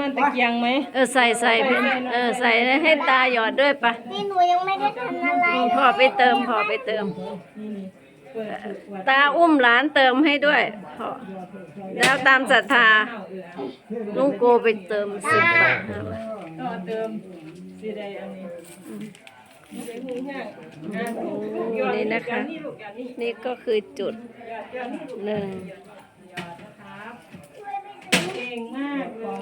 มันตะเกียงไหมเออใส่ใส่ไปเออใส่ให้ตาหยอดด้วยปะนี่หนูยังไม่ได้ทำอะไรเลยพ่อไปเติมพ่อไปเติมนี่นี่เปิดถูกขวดตาอุ้มหลานเติมให้ด้วยพ่อแล้วตามศรัทธาข้าวเอือลุงโกไปเติมสิบบาทก็เอาเติมสีใดอันนี้สีใดหูแห้งงานหยอดนี่นะคะนี่ลูกอย่างนี้นี่ก็คือจุดหยอดหยอดนี่ลูกหนึ่ง หยอดนะครับเก่ งมากเลย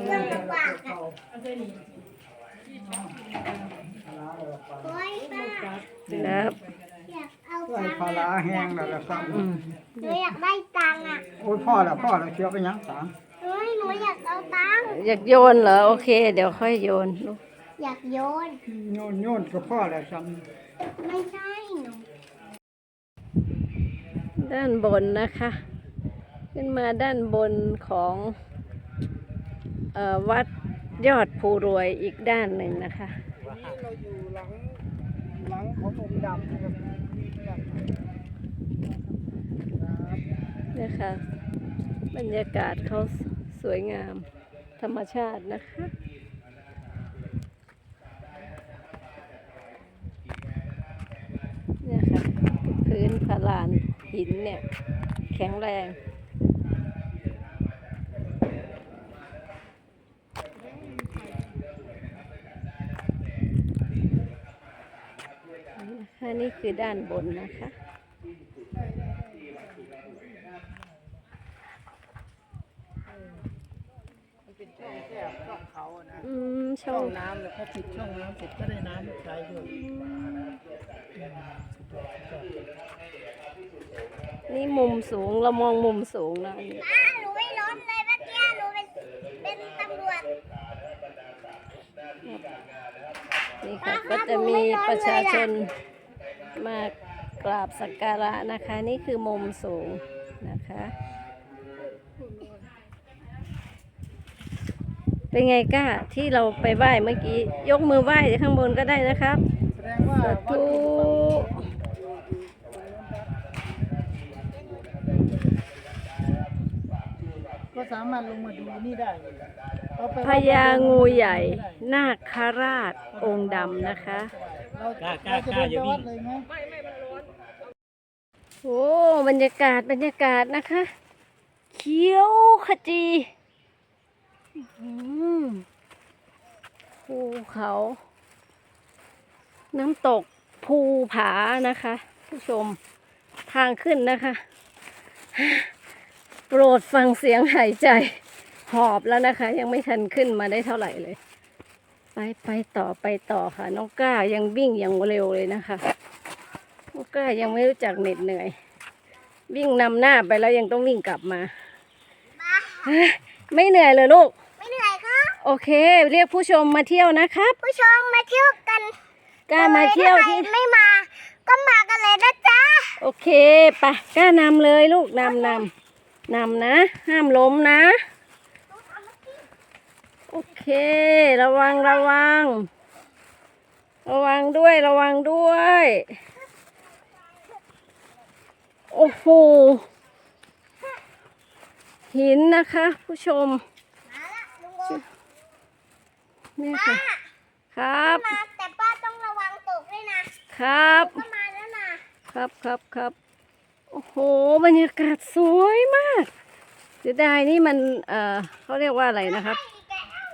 เอาไปนี่โอ้ยป้าครับอยากเอาไอ้ตังคพาราแห้งแล้วก็สั่งอืมหนูอยากได้ตังค์อะโอ้ยพ่อแล้วพ่อแล้วเชียวไปยังสามเฮ้ยหนูอยากเอาตังค์อยากโยนเหรอ โอเค เดี๋ยวค่อยโยนลูกอยากโยน โยนโยนก็พ่อแล้วสั่งไม่ใช่หนูด้านบนนะคะ ขึ้นมาด้านบนของ วัดยอดภูรวยอีกด้านหนึ่งนะคะนี่เราอยู่หลังหลังขององค์ดำนะครับเนี่ค่ะบรรยากาศเขาสวยงามธรรมชาตินะคะเนี่ยค่ะพื้นผลานหินเนี่ย แข็งแรง นะคะนี่คือด้านบนนะคะ มันเป็นช่องแคบช่องเขาอะนะอืมช่ช่อองงน้ำเลยพอปิดช่องน้ำเสร็จก็ได้น้ำใช้ด้วยนี่มุมสูงเรามองมุมสูงนะอันนี้ป้าหนูไม่ล้นเลยเมื่อกี้หนูเป็นเป็นตำรวจนี่ค่ะก็จะมีประชาชน มากราบสักการะนะคะ นี่คือมุมสูงนะคะ เป็นไงก้าที่เราไปไหว้เมื่อกี้ ยกมือไหว้ข้างบนก็ได้นะครับแสดงว่าสาวัดธุก็สามารถลงมาดูนี่ได้เอไปพญางูใหญ่ นาคราชองค์ดำนะคะ เราเราจะเดินไปวัดเลยไหมโอ้บรรยากาศบรรยากาศนะคะ เขียวขจีอื้อหือภูเขา น้ำตกภูผานะคะ ผู้ชมทางขึ้นนะคะ โปรดฟังเสียงหายใจ หอบแล้วนะคะ ยังไม่ทันขึ้นมาได้เท่าไหร่เลย ไปไปต่อไปต่อค่ะ น้องก้ายังวิ่งอย่างเร็วเลยนะคะน้องก้ายังไม่รู้จักเหน็ดเหนื่อย วิ่งนำหน้าไปแล้วยังต้องวิ่งกลับมาเฮ้ยไม่เหนื่อยเลยลูก ไม่เหนื่อยครับโอเค เรียกผู้ชมมาเที่ยวนะครับ ผู้ชมมาเที่ยวกันกล้ามาเที่ยวถ้าใครที่ไม่มา ก็มากันเลยนะจ๊ะโอเคไปะกล้านำเลยลูกนำนำนำนะ ห้ามล้มนะ โอเค ระวังระวัง ระวังด้วยระวังด้วย โอ้โห หินนะคะ ผู้ชมมาละลุงโอนี่ค่ะ ครับมาแต่ป้าต้องระวังตกด้วยนะ ครับ ก็มาแล้วนะครับครับครับโอ้โห บรรยากาศสวยมากเสียดายนี่มัน เอ่อเขาเรียกว่าอะไรนะครับอีกแล้ว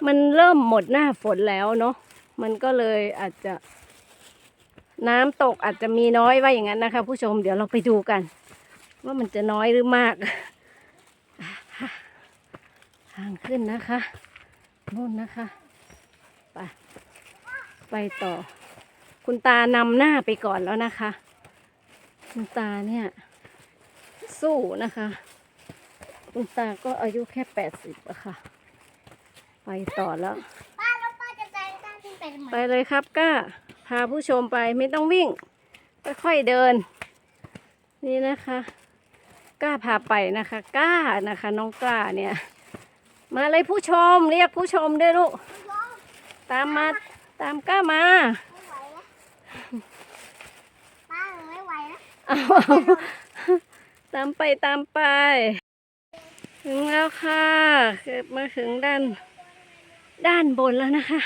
มันเริ่มหมดหน้าฝนแล้วเนาะมันก็เลยอาจจะ น้ำตกอาจจะมีน้อยว่าอย่างนั้นนะคะ ผู้ชมเดี๋ยวเราไปดูกัน ว่ามันจะน้อยหรือมาก ทางขึ้นนะคะนู่นนะคะไปไปต่อ คุณตานำหน้าไปก่อนแล้วนะคะ คุณตาเนี่ย สู้นะคะ คุณตาก็อายุแค่แปดสิบอะค่ะ ไปต่อแล้ว ป้าแล้วป้าจะแซงก้าขึ้นไปทำไมไปเลยครับก้า พาผู้ชมไปไม่ต้องวิ่ง ค่อยๆเดิน นี่นะคะกล้าพาไปนะคะกล้านะคะ น้องกล้าเนี่ย มาเลยผู้ชมเรียกผู้ชมด้วยลูกตามมาตามกล้ามาไม่ไหวแล้วป้าหนูไม่ไหวแล้วเอาตามไปตามไป ถึงแล้วค่ะเกิดมาถึงด้าน ด้านบนแล้วนะคะ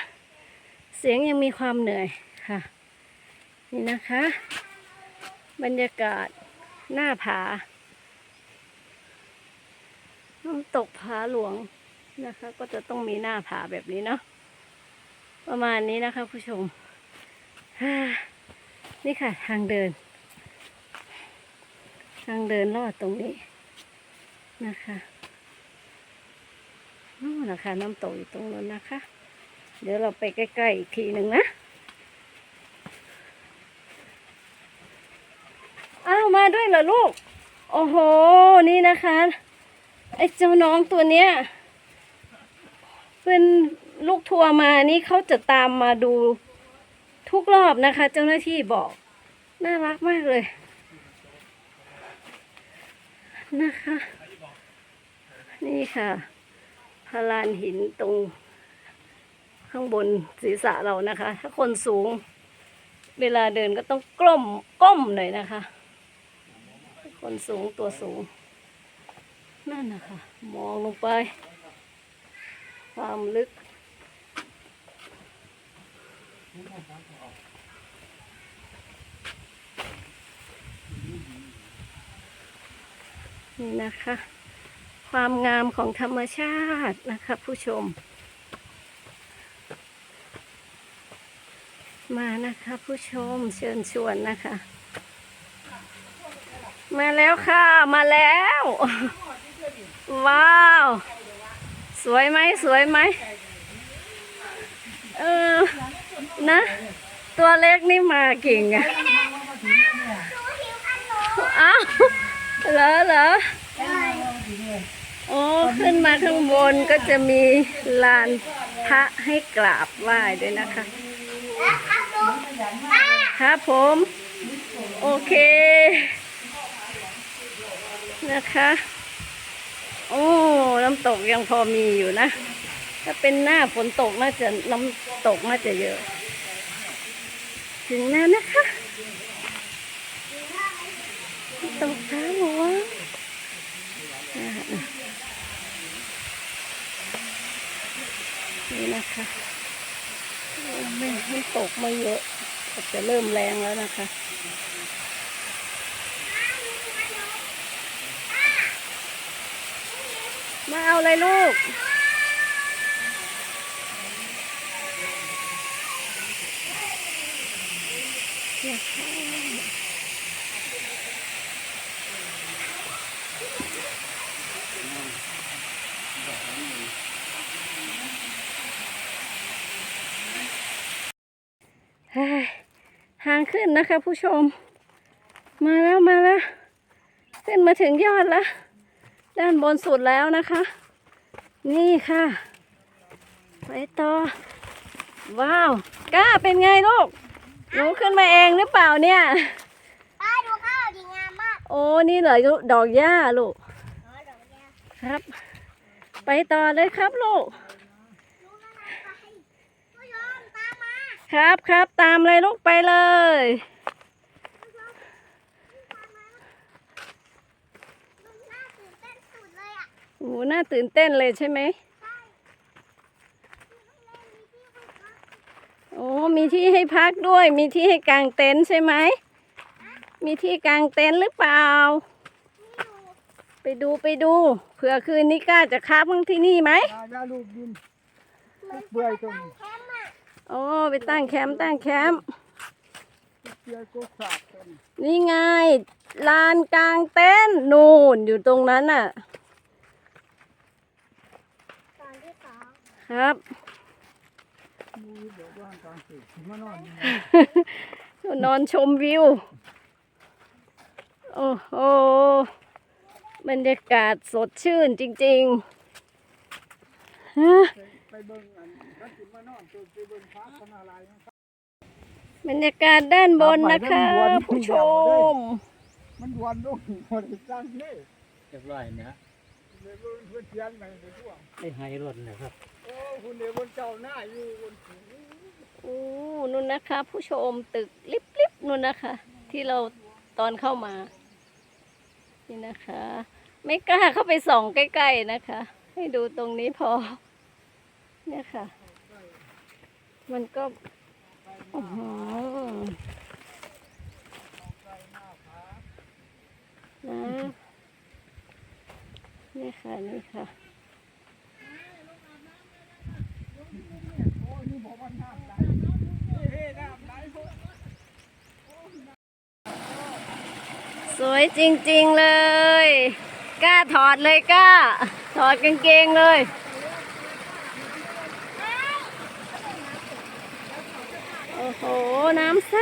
เสียงยังมีความเหนื่อยค่ะ นี่นะคะ บรรยากาศหน้าผาน้ำตกผาหลวงนะคะ ก็จะต้องมีหน้าผาแบบนี้เนาะประมาณนี้นะคะผู้ชม นี่ค่ะทางเดิน ทางเดินลอดตรงนี้นะคะ นู่นนะคะ น้ำตกอยู่ตรงนั้นนะคะ เดี๋ยวเราไปใกล้ๆอีกทีหนึ่งนะ อ้าว มาด้วยเหรอลูก โอ้โห นี่นะคะ ไอ้เจ้าน้องตัวเนี้ย เป็นลูกทัวร์มานี่เขาจะตามมาดูทุกรอบนะคะ เจ้าหน้าที่บอก น่ารักมากเลยนะคะ นี่ค่ะ พลานหินตรงข้างบนศีรษะเรานะคะ ถ้าคนสูง เวลาเดินก็ต้องกล้มก้มหน่อยนะคะ คนสูงตัวสูง นั่นนะคะ มองลงไป ความลึกนี่นะคะ ความงามของธรรมชาตินะคะผู้ชม มานะคะผู้ชมเชิญชวนนะคะ มาแล้วค่ะมาแล้ว ว้าว สวยไหมสวยไหมเออนะ ตัวเล็กนี่มาเก่งอะอ้าวเหรอเหรอ โอ้ขึ้นมาข้างบนก็จะมีลานพระให้กราบไหว้ด้วยนะคะ ครับผม โอเค นะคะ โอ้น้ำตกยังพอมีอยู่นะ ถ้าเป็นหน้าฝนตกน่าจะน้ำตกน่าจะเยอะ ถึงแล้วนะคะน้ำตกท้าหลวงอ่า นี่นะคะไม่ไม่ตกไม่เยอะก็จะเริ่มแรงแล้วนะคะมาเอาอะไรลูก เฮ้ยห่างขึ้ นนะคะ ผู้ชม มาแล้วมาแล้วขึ้นมาถึงยอดแล้ว ด้านบนสุดแล้วนะคะ นี่ค่ะ ไปต่อ ว้าวกล้าเป็นไงลูกหนูขึ้นมาเองหรือเปล่าเนี่ย ป้าดูข้าวดีงามมากโอ้นี่เหรอดอกหญ้าลูกอ๋อดอกยาครับ ไปต่อเลยครับลูกรู้แล้วนะไปผู้ชมตามมา ครับครับตามเลยลูกไปเลย มันน่าตื่นเต้นสุดเลย อะโอ้น่าตื่นเต้นเลยใช่ไหมโอ้มีที่ให้พักด้วย มีที่ให้กางเต็นท์ใช่ไหม มีที่กางเต็นท์หรือเปล่า ไปดูไปดู เผื่อคืนนี้กล้าจะค้าบข้างที่นี่ไหมยาญาลูกดินลูกเปื่อยตรงนี้แคมป์อะโอ้ไปตั้งแคมป์ตั้งแคมป์ลูกเปื่อยก็ขาดตรงนี้นี่ไง ลานกลางเต็นท์นู่นอยู่ตรงนั้นน่ะ ตอนที่สอง ครับมูบอกว่าทางสิมานอนนี่นอนชมวิว โอ้โหบรรยากาศสดชื่นจริงๆฮะไปเบิ่งอันกันสิมานอนตัวไปเบิ่งพระขนาดไรนะครับบรรยากาศด้านบนนะคะผู้ชม มันวันลงคนจ้างเลยเรียบร้อยนะ เลยเบิ่งเพื่อนเทียนไปในช่วงไอ้ไฮรถนะครับ โอ้คุณเดี๋ยวบนเจ้าหน้าอยู่บนสูงโอ้นู่นนะคะ ผู้ชมตึกลิบๆนู่นนะคะ ที่เราตอนเข้ามา นี่นะคะ ไม่กล้าเข้าไปส่องใกล้ๆนะคะ ให้ดูตรงนี้พอ เนี่ยค่ะ มันก็อื้อหือนะ นี่ค่ะ นี่ค่ะสวยจริงๆเลย กล้าถอดเลยกล้า ถอดกางเกงเลย โอ้โห น้ำใส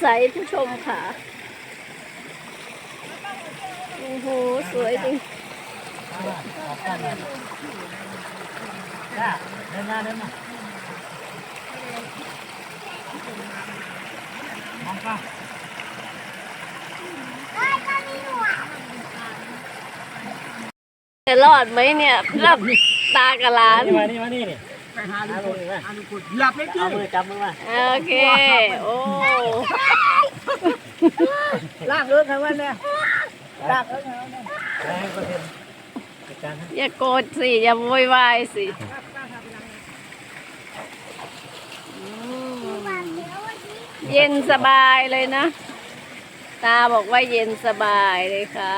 ใสผู้ชมค่ะ โอ้โห สวยจริง จ้าเดินมาเดินมาจะรอดไหมเนี่ยรับตากระลาน นี่มา นี่มานี่นี่ไปหาลุงพลหาลุงพลหลับไปที่เอามือจับมือมาโอเค โอ้ลากเอิ้งให้มันเนี่ยลากเอิ้งให้มันเนี่ย การให้อย่าโกรธสิ อย่าโวยวายสิอืมเย็นสบายเลยนะ ตาบอกว่าเย็นสบายเลยค่ะ